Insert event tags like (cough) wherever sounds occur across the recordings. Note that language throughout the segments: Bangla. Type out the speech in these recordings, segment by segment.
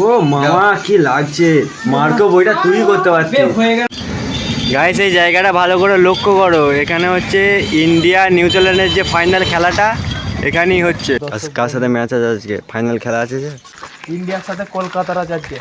ও মামা কি লাগছে? মার্কো বইটা তুই করতে পারছিস গাইস এই জায়গাটা ভালো করে লক্ষ্য করো। এখানে হচ্ছে ইন্ডিয়া নিউজিল্যান্ডের যে ফাইনাল খেলাটা এখানেই হচ্ছে। কার সাথে ম্যাচ আছে আজকে? ফাইনাল খেলা আছে যে? ইন্ডিয়ার সাথে কলকাতার আজ আজকে।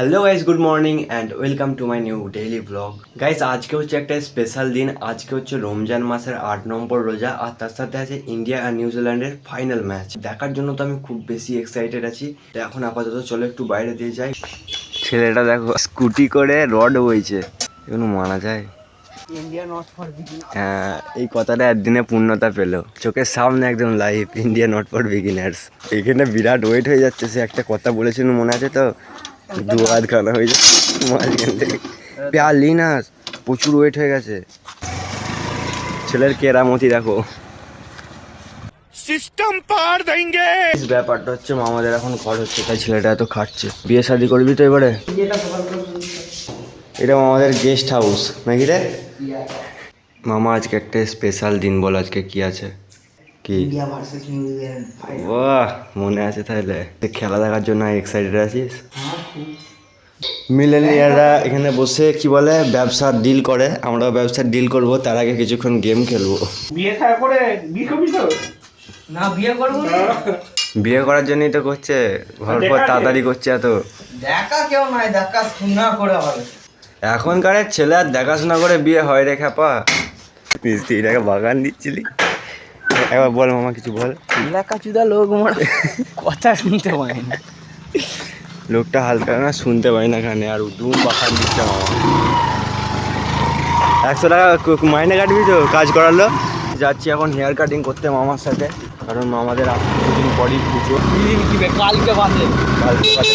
Hello guys good morning and welcome to my new daily blog guys আজকে হচ্ছে একটা স্পেশাল দিন। আজকে হচ্ছে রমজান মাসের আট নম্বর রোজা আর তার সাথে আছে ইন্ডিয়া আর নিউজিল্যান্ডের ফাইনাল ম্যাচ দেখার জন্য তো আমি খুব বেশি এক্সাইটেড আছি। তো এখন আপাতত চলো একটু বাইরে দিয়ে যাই। ছেলেটা দেখো স্কুটি করে রড বইছে। এগুলো মানা যায়। ইন্ডিয়া নট হ্যাঁ, এই কথাটা একদিনে পূর্ণতা পেল। চোখের সামনে একদম live India not for beginners এখানে বিরাট ওয়েট হয়ে যাচ্ছে সে একটা কথা বলেছিল মনে আছে তো? দু হাত খানা হয়ে যাচ্ছে মাঝখান থেকে। প্যার লিনাস প্রচুর ওয়েট হয়ে গেছে। ছেলের কেরামতি দেখো। সিস্টেম পার দেঙ্গে ব্যাপারটা হচ্ছে মামাদের এখন ঘর হচ্ছে তাই ছেলেটা এত খাচ্ছে বিয়ে শাদি করবি তো এবারে? এটা আমাদের গেস্ট হাউস নাকি রে? মামা আজকে একটা স্পেশাল দিন বল আজকে কি আছে? কি? বাহ মনে আছে তাহলে। তুই খেলা দেখার জন্য এক্সাইটেড আছিস? মিলেনিয়াররা এখানে বসে কি বলে ব্যবসার ডিল করে। আমরাও ব্যবসার ডিল করব তার আগে কিছুক্ষণ গেম খেলব। বিয়ে থাকা করে বিয়ে করবি তো? না বিয়ে করব না। বিয়ে করার জন্যই তো করছে ঘর পর তাড়াতাড়ি করছে এত। দেখা কেউ নাই দেখা শোনা করে হবে এখনকার ছেলে আর দেখাশোনা করে বিয়ে হয় রে খ্যাপা। মিস্ত্রিটাকে বাগান দিচ্ছিলি? একবার বল মামা কিছু বল। এলাকা চুদা লোক মোর। (laughs) কথা শুনতে পায় না। লোকটা হালকা না শুনতে পাই না কানে আর উদুম বাখান দিচ্ছে একশো টাকা মাইনে কাটবি তো কাজ করালো যাচ্ছি এখন হেয়ার কাটিং করতে মামার সাথে কারণ মামাদের কিছুদিন পরই পুজো। কালকে বাদে। কালকে কাটে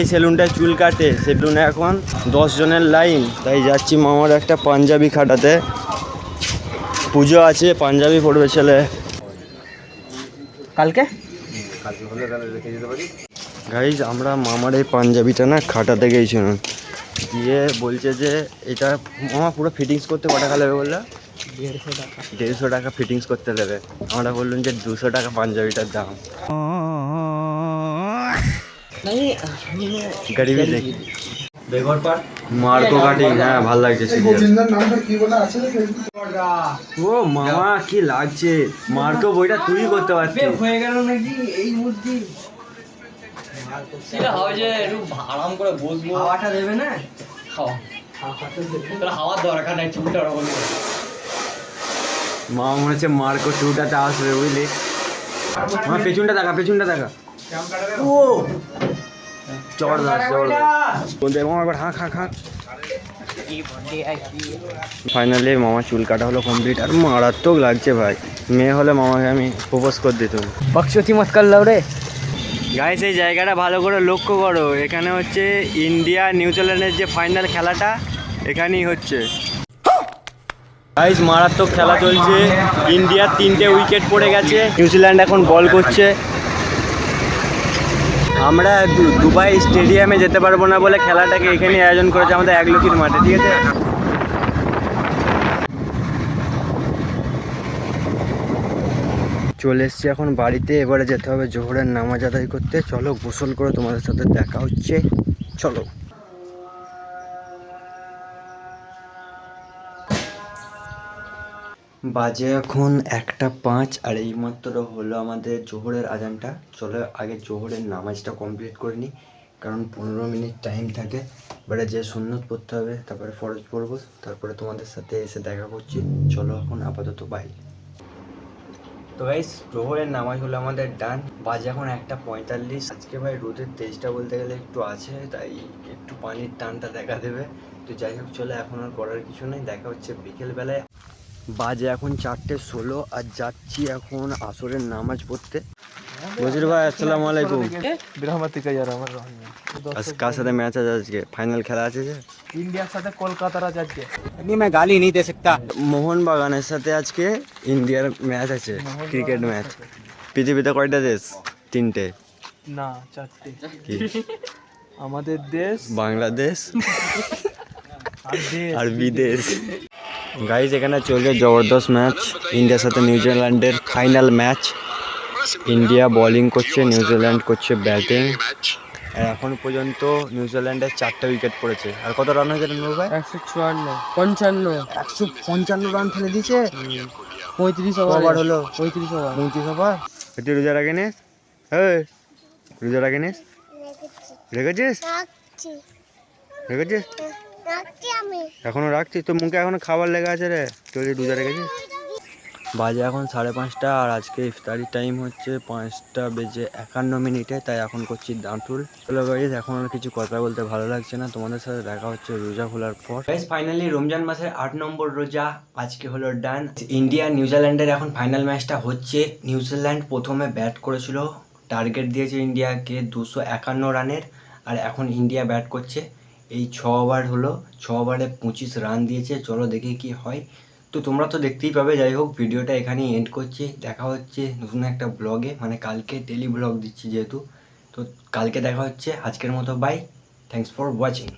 এই সেলুনটায় চুল কাটে। সেলুনে এখন দশ জনের লাইন। তাই যাচ্ছি মামার একটা পাঞ্জাবি খাটাতে। পুজো আছে পাঞ্জাবি পড়বে ছেলে। কালকে? গাইজ আমরা মামার এই পাঞ্জাবিটা না খাটাতে গেছিলাম। গিয়ে বলছে যে এটা মামা পুরো ফিটিংস করতে টাকা নেবে বলল? দেড়শো টাকা। দেড়শো টাকা ফিটিংস করতে দেবে। আমরা বললাম যে দুশো টাকা পাঞ্জাবিটার দাম। গরিবি দেখি। মার্কো কাটিং হ্যাঁ ভালো লাগছে ও মামা কি লাগছে। মার্কো বইটা তুই করতে পারছিস হয়ে গেল নাকি এই মধ্যে হয় যে একটু আরাম করে বসবো। হাওয়াটা দেবে না? খাওয়া হাওয়ার দরকার নাই চুলটা ওরকম মামা মনে হচ্ছে মার্কো টুটাতে আসবে বুঝলি? মা পেছনটা দেখা পেছনটা দেখা। ও! জবরদস্ত জবরদস্ত। মামা একবার হাঁক হাঁক হাঁক ফাইনালি মামা চুল কাটা হলো কমপ্লিট আর মারাত্মক লাগছে ভাই। মেয়ে হলে মামাকে আমি প্রপোজ করে দিতাম বকশতি মত কর লাও রে। গাইস এই জায়গাটা ভালো করে লক্ষ্য করো। এখানে হচ্ছে ইন্ডিয়া নিউজিল্যান্ডের যে ফাইনাল খেলাটা এখানেই হচ্ছে। গাইস মারাত্মক খেলা চলছে। ইন্ডিয়ার তিনটে উইকেট পড়ে গেছে। নিউজিল্যান্ড এখন বল করছে। আমরা দুবাই স্টেডিয়ামে যেতে পারব না বলে খেলাটাকে এখানে আয়োজন করেছে আমাদের এক লক্ষির মাঠে, ঠিক আছে? চলে এসছি এখন বাড়িতে, এবারে যেতে হবে জোহরের নামাজ আদায় করতে। চলো গোসল করে তোমাদের সাথে দেখা হচ্ছে। চলো। বাজে এখন একটা পাঁচ, আর এইমাত্র হলো আমাদের জোহরের আজানটা। চলো আগে জোহরের নামাজটা কমপ্লিট করে নিই, কারণ পনেরো মিনিট টাইম থাকে। এবারে যে সুন্নত পড়তে হবে, তারপরে ফরজ পড়ব, তারপরে তোমাদের সাথে এসে দেখা করছি। চলো এখন আপাতত বাই তো গাইস জোহরের নামাজ হলো আমাদের ডান বাজে এখন একটা পঁয়তাল্লিশ। আজকে ভাই রোদের তেজটা বলতে গেলে একটু আছে, তাই একটু পানির টানটা দেখা দেবে। তো যাই হোক, চলে এখন আর করার কিছু নেই। দেখা হচ্ছে বিকেলবেলায়। বাজে এখন চারটে ষোলো আর যাচ্ছি এখন আসরের নামাজ পড়তে। বজির ভাই আসসালামু আলাইকুম। আমার কার সাথে ম্যাচ আছে আজকে? ফাইনাল খেলা আছে যে? ইন্ডিয়ার সাথে কলকাতার আজ আজকে। মোহনবাগানের সাথে আজকে ইন্ডিয়ার ম্যাচ আছে ক্রিকেট ম্যাচ পৃথিবীতে কয়টা দেশ? তিনটে। না চারটে। আমাদের দেশ বাংলাদেশ আর বিদেশ। গাইজ এখানে চলছে জবরদস্ত ম্যাচ ইন্ডিয়ার সাথে নিউজিল্যান্ডের ফাইনাল ম্যাচ ইন্ডিয়া বোলিং করছে নিউজিল্যান্ড করছে ব্যাটিং আর এখন পর্যন্ত নিউজিল্যান্ডের চারটে উইকেট পড়েছে। আর কত রান হয়েছে রেনবো ভাই? একশো চুয়ান্ন। পঞ্চান্ন। একশো পঞ্চান্ন রান ফেলে দিয়েছে? পঁয়ত্রিশ ওভার হলো। পঁয়ত্রিশ ওভার পঁয়ত্রিশ ওভার তুই রোজা রাখে নিস হ্যাঁ রোজা রাখে নিস রেখেছিস? রাখছি। রেখেছিস? এখনও রাখছিস তো মুখে এখনও খাবার লেগে আছে রে? তুই যে রোজা রেখেছিস বাজে এখন সাড়ে পাঁচটা আর আজকে ইফতারির টাইম হচ্ছে পাঁচটা বেজে একান্ন মিনিটে তাই এখন করছি দাঁতুল চলো গাইজ এখন আর কিছু কথা বলতে ভালো লাগছে না। তোমাদের সাথে দেখা হচ্ছে রোজা খোলার পর। গাইজ ফাইনালি রমজান মাসের আট নম্বর রোজা আজকে হলো ডান ইন্ডিয়া নিউজিল্যান্ডের এখন ফাইনাল ম্যাচটা হচ্ছে। নিউজিল্যান্ড প্রথমে ব্যাট করেছিল। টার্গেট দিয়েছে ইন্ডিয়াকে দুশো একান্ন রানের। আর এখন ইন্ডিয়া ব্যাট করছে। এই ছ ওভার হলো, ছ ওভারে পঁচিশ রান দিয়েছে, চলো দেখি কি হয়। তো তোমরা তো দেখতেই পাবে, যাই হোক, ভিডিওটা এখানেই এন্ড করছি। দেখা হচ্ছে নতুন একটা ব্লগে মানে কালকে ডেলি ব্লগ দিচ্ছি যেহেতু। তো কালকে দেখা হচ্ছে, আজকের মতো বাই থ্যাংকস ফর ওয়াচিং